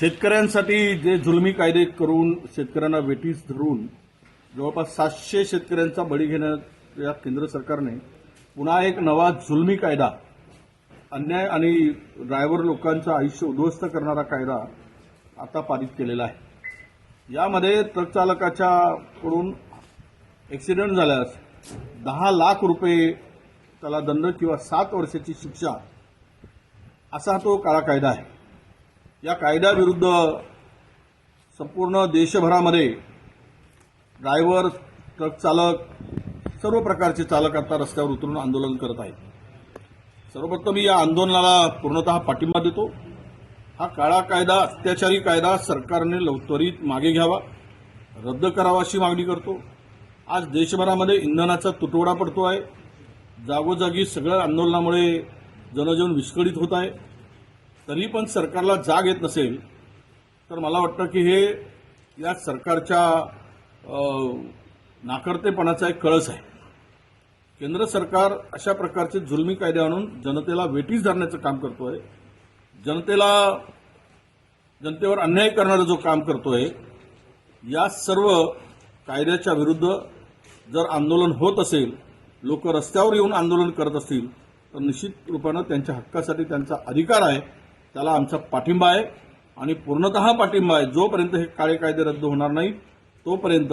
शेतकऱ्यांसाठी जे जुलमी कायदे करून शेतकऱ्यांना वेटीस धरून जवळपास सातशे शेतकऱ्यांचा बळी घेण्याच्या या केंद्र सरकारने पुन्हा एक नवा जुलमी कायदा अन्याय आणि ड्रायव्हर लोकांचं आयुष्य उद्ध्वस्त करणारा कायदा आता पारित केलेला आहे. यामध्ये ट्रककडून ॲक्सिडेंट झाल्यास दहा लाख रुपये त्याला दंड किंवा सात वर्षाची शिक्षा असा तो काळा कायदा आहे. या कायद्याविरुद्ध संपूर्ण देशभरामध्ये ड्रायव्हर ट्रक चालक सर्व प्रकारचे चालक आता रस्त्यावर उतरून आंदोलन करत आहेत. सर्वप्रथम मी या आंदोलनाला पूर्णतः पाठिंबा देतो. हा काळा कायदा अत्याचारी कायदा सरकारने लव- त्वरित मागे घ्यावा रद्द करावा अशी मागणी करतो. आज देशभरामध्ये इंधनाचा तुटवडा पडतो आहे जागोजागी सगळ्या आंदोलनामुळे जनजीवन विस्कळीत होत आहे. तरी पण सरकारला जाग येत नसेल तर मला वाटतं की हे या सरकारच्या नाकर्तेपणाचा एक कळस आहे. केंद्र सरकार अशा प्रकारचे जुलमी कायदे आणून जनतेला वेटीस धरण्याचं काम करतोय जनतेला जनतेवर अन्याय करणारं जो काम करतोय या सर्व कायद्याच्या विरुद्ध जर आंदोलन होत असेल लोक रस्त्यावर येऊन आंदोलन करत असतील तर निश्चित रूपानं त्यांच्या हक्कासाठी त्यांचा अधिकार आहे. त्याला आमचा पाठिंबा आहे आणि पूर्णतः पाठिंबा आहे. जोपर्यंत हे काळे कायदे रद्द होणार नाही तोपर्यंत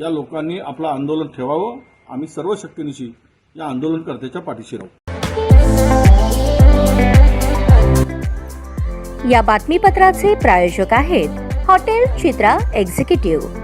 या लोकांनी आपलं आंदोलन ठेवावं. आम्ही सर्व शक्तीनिशी या आंदोलनकर्त्याच्या पाठीशी राहू. या बातमीपत्राचे प्रायोजक आहेत हॉटेल चित्रा एक्झिक्युटिव्ह.